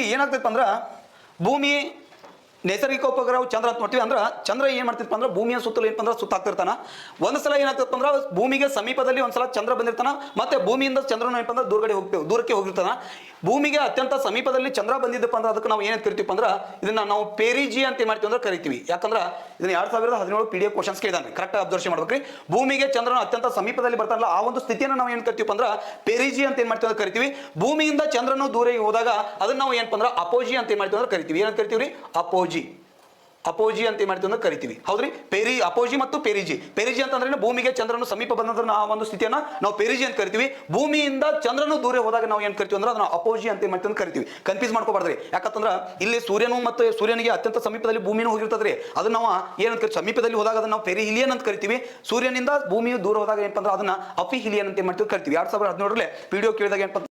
ಏನಾಗ್ತೈತೆ ಅಂದ್ರೆ ಭೂಮಿ, ನೈಸರ್ಗಿಕ ಉಪಗ್ರಹವು ಚಂದ್ರ ಅಂತ ನೋಡ್ತೀವಿ ಅಂದ್ರೆ ಚಂದ್ರ ಏನು ಮಾಡ್ತಿತ್ತು ಅಂದ್ರೆ ಭೂಮಿಯ ಸುತ್ತಲೂ ಏನಪ್ಪ ಅಂದ್ರೆ ಸುತ್ತಾಗ್ತಿರ್ತಾನ. ಒಂದು ಸಲ ಅಂದ್ರೆ ಭೂಮಿಗೆ ಸಮೀಪದಲ್ಲಿ ಒಂದ್ಸಲ ಚಂದ್ರ ಬಂದಿರ್ತಾನ, ಮತ್ತೆ ಭೂಮಿಯಿಂದ ಚಂದ್ರನ ಏನಪ್ಪ ಅಂದ್ರೆ ದೂರಗಡೆ ಹೋಗ್ತೇವೆ, ದೂರಕ್ಕೆ ಹೋಗಿರ್ತಾನ. ಭೂಮಿಗೆ ಅತ್ಯಂತ ಸಮೀಪದಲ್ಲಿ ಚಂದ್ರ ಬಂದಿದ್ದಪ್ಪ ಅಂದ್ರೆ ಅದಕ್ಕೆ ನಾವು ಏನಂತ ಕರಿತೀವಿ ಅಂದ್ರೆ ಇದನ್ನ ನಾವು ಪೇರಿಜಿ ಅಂತ ಏನ್ ಮಾಡ್ತೀವಿ ಅಂದ್ರೆ ಕರಿತೀವಿ. ಯಾಕಂದ್ರೆ ಇದನ್ನ ಎರಡ್ ಸಾವಿರದ ಹದಿನೇಳು ಪಿ ಡಿ ಎಫ್ ಕ್ವಶನ್ಸ್ ಕೇಳಿದಾನೆ. ಕರೆಕ್ಟ್ ಅಬ್ಸರ್ವೇಷನ್ ಮಾಡ್ಬೇಕ್ರಿ. ಭೂಮಿಗೆ ಚಂದ್ರನ ಅತ್ಯಂತ ಸಮೀಪದಲ್ಲಿ ಬರ್ತಾರಲ್ಲ, ಆ ಒಂದು ಸ್ಥಿತಿಯನ್ನು ನಾವು ಏನ್ ಕರಿತೀವಿ ಅಂದ್ರೆ ಪೆರಿಜಿ ಅಂತ ಏನ್ ಮಾಡ್ತೀವಿ ಅಂದ್ರೆ ಕರಿತೀವಿ. ಭೂಮಿಯಿಂದ ಚಂದ್ರನು ದೂರ ಹೋದಾಗ ಅದನ್ನ ನಾವು ಏನಪ್ಪ ಅಂದ್ರೆ ಅಪೋಜಿ ಅಂತ ಏನ್ ಮಾಡ್ತೀವಿ ಅಂದ್ರೆ ಕರಿತೀವಿ. ಏನಂತ ಕರಿತೀವಿ ಅಪೋಜಿ. ಅಪೋಜಿ ಅಂತ ಏನು ಮಾಡ್ತೀವಿ ಅಂದ್ರೆ ಕರಿತೀವಿ. ಹೌದ್ರಿ? ಪೆರಿ, ಅಪೋಜಿ ಮತ್ತು ಪೆರಿಜಿ. ಪೆರಿಜಿ ಅಂತಂದ್ರೆ ಭೂಮಿಗೆ ಚಂದ್ರನು ಸಮೀಪ ಬಂದಂದ್ರೆ ಆ ಒಂದು ಸ್ಥಿತಿಯನ್ನ ನಾವು ಪೆರಿಜಿ ಅಂತ ಕರಿತೀವಿ. ಭೂಮಿಯಿಂದ ಚಂದ್ರನು ದೂರ ಹೋದಾಗ ನಾವು ಏನ್ ಕರಿತೀವಿ ಅಂದ್ರೆ ಅದನ್ನ ಅಪೋಜಿ ಅಂತ ಮಾಡ್ತೀವಿ ಕರಿತೀವಿ. ಕನ್ಫ್ಯೂಸ್ ಮಾಡ್ಕೋಬಾರ್ದ್ರಿ. ಯಾಕಂತಂದ್ರೆ ಇಲ್ಲಿ ಸೂರ್ಯನು ಮತ್ತು ಸೂರ್ಯನಿಗೆ ಅತ್ಯಂತ ಸಮೀಪದಲ್ಲಿ ಭೂಮಿನೂ ಹೋಗಿರ್ತದ್ರಿ. ಅದನ್ನ ನಾವು ಏನಂತ ಸಮೀಪದಲ್ಲಿ ಹೋದಾಗ ಅದನ್ನ ನಾವು ಪೆರಿ ಹಿಲಿಯನ್ ಅಂತ ಕರಿತೀವಿ. ಸೂರ್ಯನಿಂದ ಭೂಮಿಯು ದೂರ ಹೋದಾಗ ಏನಪ್ಪ ಅಂದ್ರೆ ಅದನ್ನ ಅಫಿ ಹಿಲಿಯನ್ ಅಂತ ಮಾಡ್ತೀವಿ ಕರಿತೀವಿ. ಎರಡ್ ಸಾವಿರದ ಹದಿನೇಳರಲ್ಲಿ ವಿಡಿಯೋ ಕೇಳಿದಾಗ ಏನಪ್ಪ